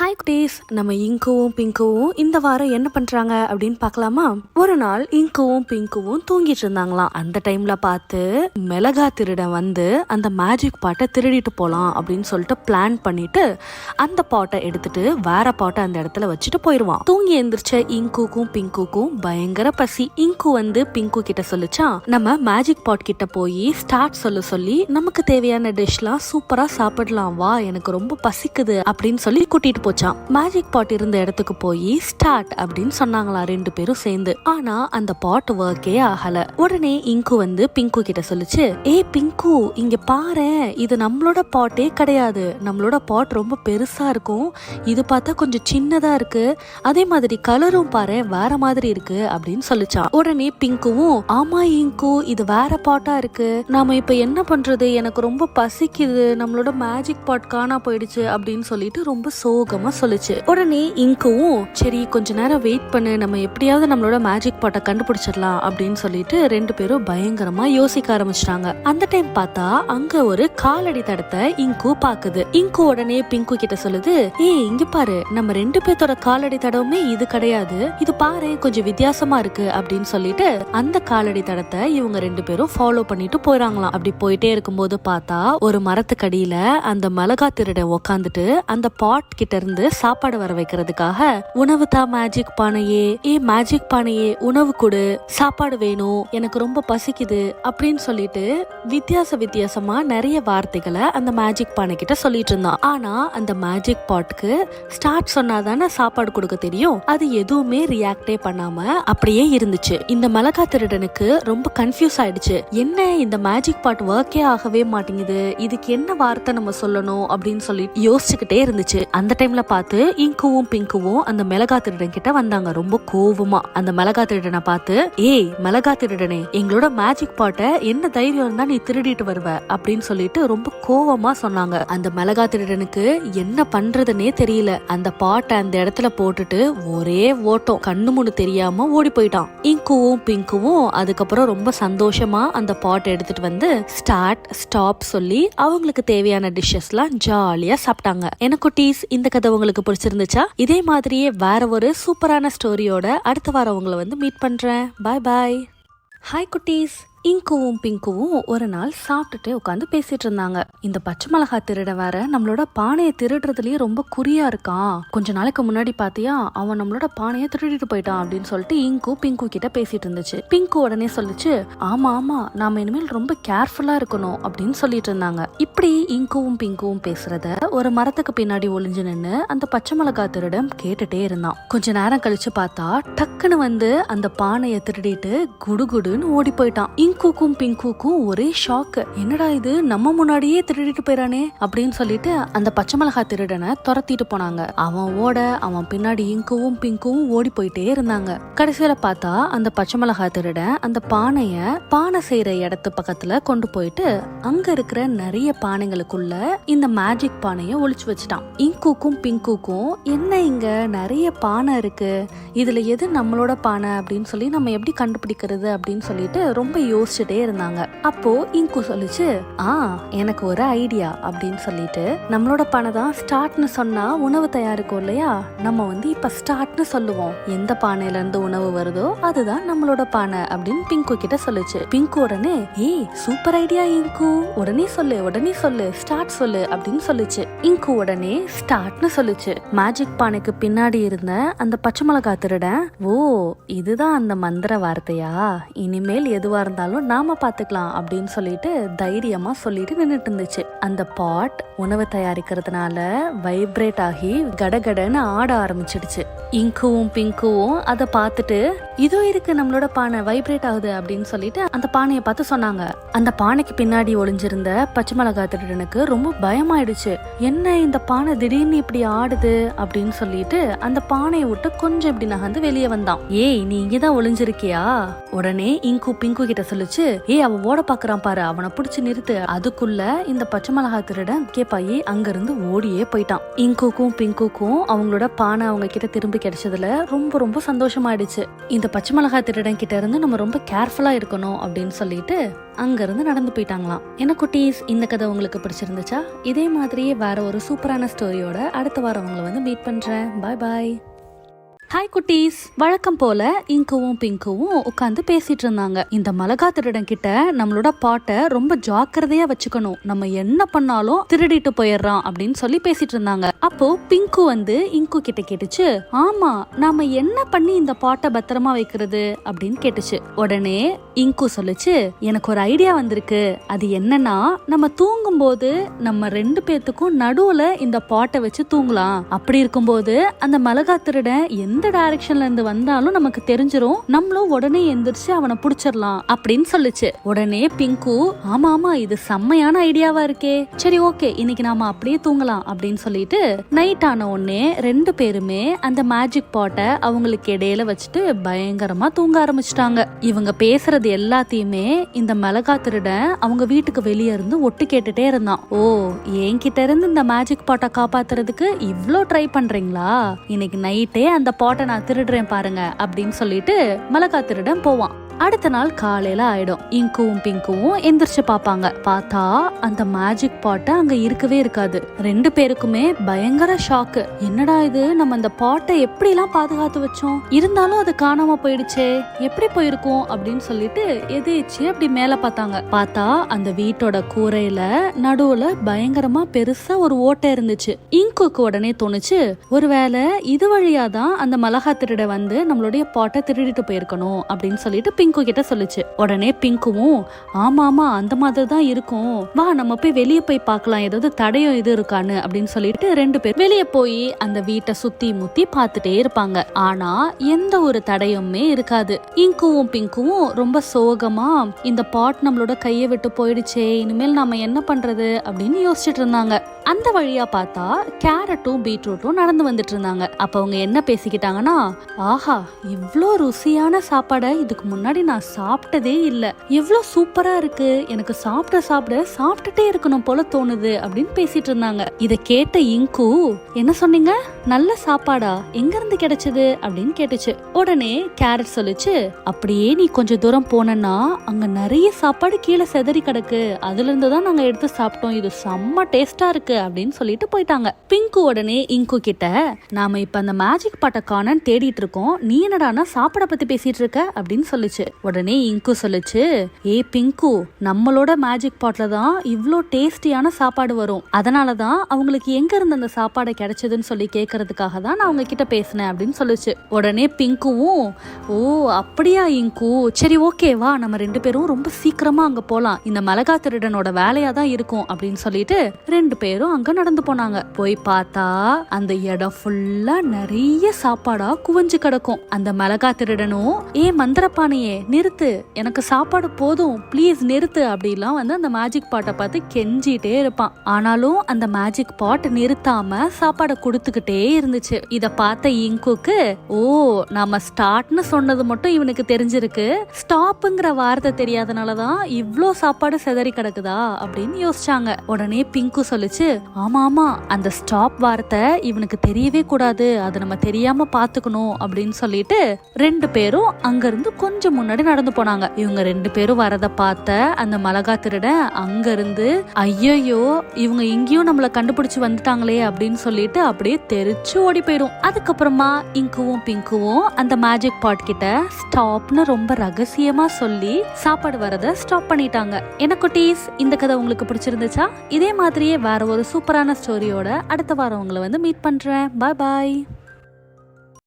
Hi குட்டீஸ் நம்ம இங்குவும் பிங்குவும் இந்த வாரம் என்ன பண்றாங்க அப்படின்னு பார்க்கலாமா? ஒரு நாள் இங்குவும் பிங்குவும் தூங்கிட்டு இருந்தாங்களாம். அந்த டைம்ல பார்த்து மிளகா திருடன் வந்து அந்த மேஜிக் பாட்டை திருடிட்டு போலாம் அப்படின்னு சொல்லிட்டு பிளான் பண்ணிட்டு அந்த பாட்டை எடுத்துட்டு வேற பாட்டை அந்த இடத்துல வச்சுட்டு போயிடுவான் தூங்கி எந்திரிச்ச இங்குக்கும் பிங்குக்கும் பயங்கர பசி. இங்கு வந்து பிங்கு கிட்ட சொல்லிச்சா நம்ம மேஜிக் பாட் கிட்ட போய் ஸ்டார்ட் சொல்ல சொல்லி நமக்கு தேவையான டிஷ்லாம் சூப்பரா சாப்பிடலாம். வா எனக்கு ரொம்ப பசிக்குது அப்படின்னு சொல்லி கூட்டிட்டு போச்சான் மேஜிக் பாட் இருந்த இடத்துக்கு போய் ஸ்டார்ட் அப்படின்னு சொன்னாங்களா ரெண்டு பேரும் சேர்ந்து. ஆனா அந்த பாட் ஒர்க்கே ஆகல. உடனே இங்கு வந்து பிங்கு கிட்ட சொல்லுச்சு ஏ பிங்கு இங்க பாரு. இது நம்மளோட பாட்டே கிடையாது. நம்மளோட பாட் ரொம்ப பெருசா இருக்கும். இது பார்த்தா கொஞ்சம் சின்னதா இருக்கு. அதே மாதிரி கலரும் பாரு வேற மாதிரி இருக்கு அப்படின்னு சொல்லிச்சான் உடனே பிங்குவும் ஆமா இங்கு இது வேற பாட்டா இருக்கு. நாம இப்ப என்ன பண்றது? எனக்கு ரொம்ப பசிக்குது. நம்மளோட மேஜிக் பாட் காணா போயிடுச்சு அப்படின்னு சொல்லிட்டு ரொம்ப சோகம். சொல்லுச்சு. உடனே இங்கவும் சரி கொஞ்ச நேரம் வெயிட் பண்ணு. நம்ம எப்படியாவது நம்மளோட மேஜிக் பாட்டை கண்டுபிடிச்சிடலாம் அப்படின்னு சொல்லிட்டு ரெண்டு பேரும் பயங்கரமா யோசிக்க ஆரம்பிச்சிட்டாங்க. அந்த டைம் பார்த்தா அங்க ஒரு காலடி தடத்தை இங்கு பாக்குது. இங்கு உடனே பிங்கு கிட்ட சொல்லுது ஏய் இங்க பாரு. நம்ம ரெண்டு பேர்த்தோட காலடி தடவுமே இது கிடையாது. இது பாரு கொஞ்சம் வித்தியாசமா இருக்கு அப்படின்னு சொல்லிட்டு அந்த காலடி தடத்தை இவங்க ரெண்டு பேரும் ஃபாலோ பண்ணிட்டு போறாங்களாம். அப்படி போயிட்டே இருக்கும்போது பார்த்தா ஒரு மரத்துக்கடியில அந்த மிளகா திருட உக்காந்துட்டு அந்த பாட் கிட்ட இருந்து சாப்பாடு வர வைக்கிறதுக்காக உணவு தா மேஜிக் பானையே ஏ மேஜிக் பானையே உணவு கொடு சாப்பாடு வேணும் எனக்கு ரொம்ப பசிக்குது அப்படின்னு சொல்லிட்டு வித்தியாச வித்தியாசமா நிறைய வார்த்தைகளை அந்த மேஜிக் பானை கிட்ட சொல்லிட்டு இருந்தான். ஆனா அந்த மேஜிக் பாட்டுக்கு ஸ்டார்ட் சொன்னாதானே சாப்பாடு கொடுக்க தெரியும்? அது எதுவுமே ரியாக்டே பண்ணாம அப்படியே இருந்துச்சு. இந்த மிளகா திருடனுக்கு ரொம்ப கன்ஃபியூஸ் ஆயிடுச்சு. என்ன இந்த மேஜிக் பாட் ஒர்க்கே ஆகவே மாட்டேங்குது? இதுக்கு என்ன வார்த்தை நம்ம சொல்லணும் அப்படின்னு சொல்லி யோசிச்சுக்கிட்டே இருந்துச்சு. அந்த டைம் டைம்ல பார்த்து இங்குவும் பிங்குவும் அந்த மிளகா திருடன் கிட்ட வந்தாங்க. ரொம்ப கோவமா. அந்த மிளகா திருடனை பார்த்து ஏய் மிளகா திருடனே எங்களோட மேஜிக் பாட்டை என்ன தைரியம் இருந்தா நீ திருடிட்டு வருவ? அப்படின்னு சொல்லிட்டு ரொம்ப கோவமா சொன்னாங்க. அந்த மிளகா திருடனுக்கு என்ன பண்றதுன்னே தெரியல. அந்த பாட்டை அந்த இடத்துல போட்டுட்டு ஒரே ஓட்டம். கண்ணு முன்னு தெரியாம ஓடி போயிட்டான். இங்குவும் பிங்குவும் அதுக்கப்புறம் ரொம்ப சந்தோஷமா அந்த பாட்டை எடுத்துட்டு வந்து ஸ்டார்ட் ஸ்டாப் சொல்லி அவங்களுக்கு தேவையான டிஷ்ஷஸ்லாம் ஜாலியா சாப்பிட்டாங்க. எனக்கு குட்டீஸ் இந்த கதை உங்களுக்கு பிடிச்சிருந்துச்சா? இதே மாதிரியே வேற ஒரு சூப்பரான ஸ்டோரியோட அடுத்த வாரம் உங்களை வந்து மீட் பண்றேன். பாய் பாய் ஹாய் குட்டீஸ். இங்குவும் பிங்குவும் ஒரு நாள் சாப்பிட்டுட்டு உட்காந்து பேசிட்டு இருந்தாங்க. இந்த பச்சை மிளகா திருட வேற நம்மளோட பானையை திருடுறதுலயே ரொம்ப குறியா இருக்கான் கொஞ்ச நாளைக்கு முன்னாடி பாத்தியா அவன் நம்மளோட பானையை திருடிட்டு போயிட்டான் அப்படின்னு சொல்லிட்டு இங்கு பிங்கு கிட்ட பேசிட்டு இருந்துச்சு. பிங்கு உடனே சொல்லுச்சு ஆமா ஆமா நாம இனிமேல் ரொம்ப கேர்ஃபுல்லா இருக்கணும் அப்படின்னு சொல்லிட்டு இருந்தாங்க. இப்படி இங்குவும் பிங்குவும் பேசுறத ஒரு மரத்துக்கு பின்னாடி ஒளிஞ்சு நின்னு அந்த பச்சை மிளகா திருடம் கேட்டுட்டே இருந்தான். கொஞ்ச நேரம் கழிச்சு பார்த்தா டக்குன்னு வந்து அந்த பானையை திருடிட்டு குடுகுடுன்னு ஓடி போயிட்டான். பிங்குக்கும் பிங்குக்கும் ஒரே ஷாக் என்னடா இது? நம்ம முன்னாடியே திருடிட்டு போயிறானே? அப்படின்னு சொல்லிட்டு அந்த பச்சை மிளகா திருடனை துரத்திட்டு போனாங்க. அவன் ஓட அவன் பின்னாடி இங்குவும் பிங்குவும் ஓடி போயிட்டே இருந்தாங்க. கடைசியில பார்த்தா அந்த பச்சை மிளகா திருடன் அந்த பானைய பானை செய்யற இடத்து பக்கத்துல கொண்டு போயிட்டு அங்க இருக்கிற நிறைய பானைகளுக்குள்ள இந்த மேஜிக் பானைய ஒழிச்சு வச்சுட்டான். இங்குக்கும் பிங்குக்கும் என்ன இங்க நிறைய பானை இருக்கு? இதுல எது நம்மளோட பானை அப்படின்னு சொல்லி நம்ம எப்படி கண்டுபிடிக்கிறது அப்படின்னு சொல்லிட்டு ரொம்ப யோசிச்சுட்டே இருந்தாங்க. அப்போ இங்கு சொல்லுச்சு ஆ எனக்கு ஒரு ஐடியா அப்படின்னு சொல்லிட்டு நம்மளோட பானை தான் ஸ்டார்ட்னு சொன்னா உணவு தயாரிக்கும் இல்லையா? நம்ம வந்து இப்ப ஸ்டார்ட்னு சொல்லுவோம். எந்த பானையில இருந்து உணவு வருதோ அதுதான் நம்மளோட பானை அப்படின்னு பிங்கு கிட்ட சொல்லுச்சு. பிங்கு உடனே ஏய் சூப்பர் ஐடியா இங்கு உடனே சொல்லு உடனே சொல்லு ஸ்டார்ட் சொல்லு அப்படின்னு சொல்லுச்சு. இங்கு உடனே ஸ்டார்ட்னு சொல்லுச்சு. மேஜிக் பானைக்கு பின்னாடி இருந்த அந்த பச்சை மிளகா திருடன் ஓ இதுதான் அந்த மந்திர வார்த்தையா? இனிமேல் எதுவா இருந்தாலும் நாம பாத்துக்கலாம் அப்படின்னு சொல்லிட்டு தைரியமா சொல்லிட்டு நின்றுட்டு இருந்துச்சு. அந்த பாட் உணவு தயாரிக்கிறதுனால வைப்ரேட் ஆகி கடகடன்னு ஆட ஆரம்பிச்சிடுச்சு. இங்குவும் பிங்குவும் அதை பார்த்துட்டு இதோ இருக்கு நம்மளோட பானை வைப்ரேட் ஆகுது அப்படின்னு சொல்லிட்டு அந்த பானையை பார்த்து சொன்னாங்க. அந்த பானைக்கு பின்னாடி ஒளிஞ்சிருந்த பச்சை மிளகா திருடனுக்கு ரொம்ப பயமாயிடுச்சு. என்ன இந்த பானை திடீர்னு இப்படி ஆடுது அப்படின்னு சொல்லிட்டு அந்த பானையை விட்டு கொஞ்சம் இப்படி நகர்ந்து வெளியே வந்தான். ஏய் நீ இங்கதான் ஒளிஞ்சிருக்கியா? உடனே இங்கு பிங்கு கிட்ட சொல்லி சொல்லுச்சு ஏய் அவன் ஓட பாக்குறான் பாரு அவனை பிடிச்சு நிறுத்து. அதுக்குள்ள இந்த பச்சை மிளகா திருடன் கேப்பாயி அங்கிருந்து ஓடியே போயிட்டான். இங்குக்கும் பிங்குக்கும் அவங்களோட பானை அவங்க கிட்ட திரும்பி கிடைச்சதுல ரொம்ப ரொம்ப சந்தோஷமாயிடுச்சு. இந்த பச்சை மிளகா திருடன் கிட்ட இருந்து நம்ம ரொம்ப கேர்ஃபுல்லா இருக்கணும் அப்படின்னு சொல்லிட்டு அங்கிருந்து நடந்து போயிட்டாங்களாம். என்ன குட்டீஸ் இந்த கதை உங்களுக்கு பிடிச்சிருந்துச்சா? இதே மாதிரியே வேற ஒரு சூப்பரான ஸ்டோரியோட அடுத்த வாரம் உங்களை வந்து மீட் பண்றேன். பாய் பாய் ஹாய் குட்டீஸ். வழக்கம் போல இங்குவும் பிங்கவும் உட்காந்து பேசிட்டு இருந்தாங்க. இந்த மலகா திருடன் கிட்ட நம்மளோட பாட்டை ரொம்ப ஜாக்கிரதையா வச்சுக்கணும். நம்ம என்ன பண்ணாலும் திருடிட்டு போயிடுறான் அப்படின்னு சொல்லி பேசிட்டு இருந்தாங்க. அப்போ பிங்கு வந்து இங்கு கிட்ட கேட்டுச்சு ஆமா நாம என்ன பண்ணி இந்த பாட்டை பத்திரமா வைக்கிறது? அப்படின்னு கேட்டுச்சு. உடனே இங்கு சொல்லுச்சு எனக்கு ஒரு ஐடியா வந்திருக்கு. அது என்னன்னா நம்ம தூங்கும் போது நம்ம ரெண்டு பேத்துக்கும் நடுவுல இந்த பாட்டை வச்சு தூங்கலாம். அப்படி இருக்கும்போது அந்த மலகா திருடன் எந்த டைரக்ஷன்ல இருந்து வந்தாலும் நமக்கு தெரிஞ்சிரும். நம்மளும் உடனே எந்திரிச்சு அவனை புடிச்சிடலாம் அப்படின்னு சொல்லுச்சு. உடனே பிங்கு ஆமா ஆமா இது செம்மையான ஐடியாவா இருக்கே. சரி ஓகே இன்னைக்கு நாம அப்படியே தூங்கலாம் அப்படின்னு சொல்லிட்டு நைட் ஆன உடனே ரெண்டு பேருமே அந்த மேஜிக் பாட்டை அவங்களுக்கு இடையில வச்சுட்டு பயங்கரமா தூங்க ஆரம்பிச்சிட்டாங்க. இவங்க பேசுறது எல்லாத்தையுமே இந்த மிளகா திருடன் அவங்க வீட்டுக்கு வெளியே இருந்து ஒட்டு கேட்டுட்டே இருந்தான். ஓ என்கிட்ட இருந்து இந்த மேஜிக் பாட்டை காப்பாத்துறதுக்கு இவ்வளோ ட்ரை பண்றீங்களா? இன்னைக்கு நைட்டே அந்த பாட்டை நான் திருடுறேன் பாருங்க அப்படின்னு சொல்லிட்டு மிளகா திருடன் போவான். அடுத்த நாள் காலையில ஆயிடும். இங்கும் பிங்கும் எந்திரிச்சு பாப்பாங்க பார்த்தா அந்த மேஜிக் பாட்டை அங்க இருக்கவே இருக்காது. ரெண்டு பேருக்குமே பயங்கர ஷாக்கு என்னடா இது? நம்ம அந்த பாட்டை எப்படி எல்லாம் பாதுகாத்து வச்சோம்? இருந்தாலும் அது காணாம போயிடுச்சே. எப்படி போயிருக்கும் அப்படின்னு சொல்லிட்டு எதேச்சு அப்படி மேல பார்த்தாங்க. பார்த்தா அந்த வீட்டோட கூரையில நடுவுல பயங்கரமா பெருசா ஒரு ஓட்டை இருந்துச்சு. இங்குக்கு உடனே தோணுச்சு ஒருவேளை இது வழியாதான் அந்த மலகா திருட வந்து நம்மளுடைய பாட்டை திருடிட்டு போயிருக்கணும் அப்படின்னு சொல்லிட்டு பிங்க் கிட்ட சொல்லுச்சு. உடனே பிங்குவும் ஆமா ஆமா அந்த மாதிரி தான் இருக்கும். வா நம்ம போய் வெளியே போய் பார்க்கலாம். ஏதாவது தடையும் இது இருக்கான்னு அப்படின்னு சொல்லிட்டு ரெண்டு பேர் வெளியே போய் அந்த வீட்டை சுத்தி முத்தி பார்த்துட்டே இருப்பாங்க. ஆனா எந்த ஒரு தடையுமே இருக்காது. இங்குவும் பிங்குவும் ரொம்ப சோகமா இந்த பாட் நம்மளோட கையை விட்டு போயிடுச்சே இனிமேல் நாம என்ன பண்றது? அப்படின்னு யோசிச்சுட்டு இருந்தாங்க. அந்த வழியா பார்த்தா கேரட்டும் பீட்ரூட்டும் நடந்து வந்துட்டு இருந்தாங்க. அப்ப அவங்க என்ன பேசிக்கிட்டாங்கன்னா ஆஹா இவ்ளோ ருசியான சாப்பாடை இதுக்கு முன்னாடி நான் சாப்பிட்டதே இல்லை. எவ்வளோ சூப்பராக இருக்கு. எனக்கு சாப்பிட சாப்பிட சாப்பிட்டுட்டே இருக்கணும் போல தோணுது அப்படின்னு பேசிட்டு இருந்தாங்க. இதை கேட்ட இங்கு என்ன சொன்னீங்க? நல்ல சாப்பாடா? எங்க இருந்து கிடைச்சது? அப்படின்னு கேட்டுச்சு. உடனே கேரட் சொல்லுச்சு அப்படியே நீ கொஞ்சம் தூரம் போனன்னா அங்க நிறைய சாப்பாடு கீழே செதறி கிடக்கு. அதுல இருந்து தான் நாங்க எடுத்து சாப்பிட்டோம். இது செம்ம டேஸ்டா இருக்கு அப்படின்னு சொல்லிட்டு போயிட்டாங்க. பிங்கு உடனே இங்கு கிட்ட நாம இப்ப அந்த மேஜிக் பாட்டை காணன்னு தேடிட்டு இருக்கோம். நீ என்னடானா சாப்பாட பத்தி பேசிட்டு இருக்க அப்படின்னு சொல்லுச்சு. உடனே இங்கு சொல்லுச்சு ஏ பிங்கு நம்மளோட மேஜிக் பாட்ல தான் இவ்ளோ டேஸ்டியான சாப்பாடு வரும். அதனாலதான் அவங்களுக்கு எங்க இருந்து அந்த சாப்பாடு கிடைச்சதுன்னு சொல்லி கேட்கறதுக்காக தான் நான் உங்ககிட்ட பேசினேன் அப்படின்னு சொல்லுச்சு. உடனே பிங்குவும் ஓ அப்படியா இங்கு? சரி ஓகேவா நம்ம ரெண்டு பேரும் ரொம்ப சீக்கிரமா அங்க போலாம். இந்த மிளகா திருடனோட வேலையா தான் இருக்கும் அப்படின்னு சொல்லிட்டு ரெண்டு பேரும் அங்க நடந்து போனாங்க. போய் பார்த்தா அந்த இடம் ஃபுல்லா நிறைய சாப்பாடா குவிஞ்சு கிடக்கும். அந்த மிளகா திருடனும் ஏ மந்திரப்பானையே நிறுத்து. எனக்கு சாப்பாடு போதும். ப்ளீஸ் நிறுத்து அப்படிலாம் வந்து அந்த மேஜிக் பாட்டை பார்த்து கெஞ்சிட்டே இருப்பான். ஆனாலும் அந்த மேஜிக் பாட் நிறுத்தாம சாப்பாடை கொடுத்துக்கிட்டே இருந்துச்சு. இத பார்த்த இங்குக்கு ஓ நாம ஸ்டார்ட்னு சொன்னது மட்டும் இவனுக்கு தெரிஞ்சிருக்கு. ஸ்டாப்புங்கிற வார்த்தை தெரியாதனாலதான் இவ்வளோ சாப்பாடு செதறி கிடக்குதா? அப்படின்னு யோசிச்சாங்க. உடனே பிங்கு சொல்லுச்சு ஆமா ஆமா அந்த ஸ்டாப் வார்த்தை இவனுக்கு தெரியவே கூடாது. அதை நம்ம தெரியாம பாத்துக்கணும் அப்படின்னு சொல்லிட்டு ரெண்டு பேரும் அங்கிருந்து கொஞ்சம் முன்னாடி நடந்து போனாங்க. இவங்க ரெண்டு பேரும் வரத பார்த்த அந்த மிளகா திருடன் அங்கிருந்து ஐயோ இவங்க இங்கேயும் நம்மள கண்டுபிடிச்சு வந்துட்டாங்களே அப்படின்னு சொல்லிட்டு அப்படியே தெரிச்சு ஓடி போயிடும். அதுக்கப்புறமா இங்குவும் பிங்குவும் அந்த மேஜிக் பாட் கிட்ட ஸ்டாப்னு ரொம்ப ரகசியமா சொல்லி சாப்பாடு வரத ஸ்டாப் பண்ணிட்டாங்க. என்ன குட்டீஸ் இந்த கதை உங்களுக்கு பிடிச்சிருந்துச்சா? இதே மாதிரியே வேற ஒரு சூப்பரான ஸ்டோரியோட அடுத்த வாரம் உங்களை வந்து மீட் பண்றேன். பாய் பாய்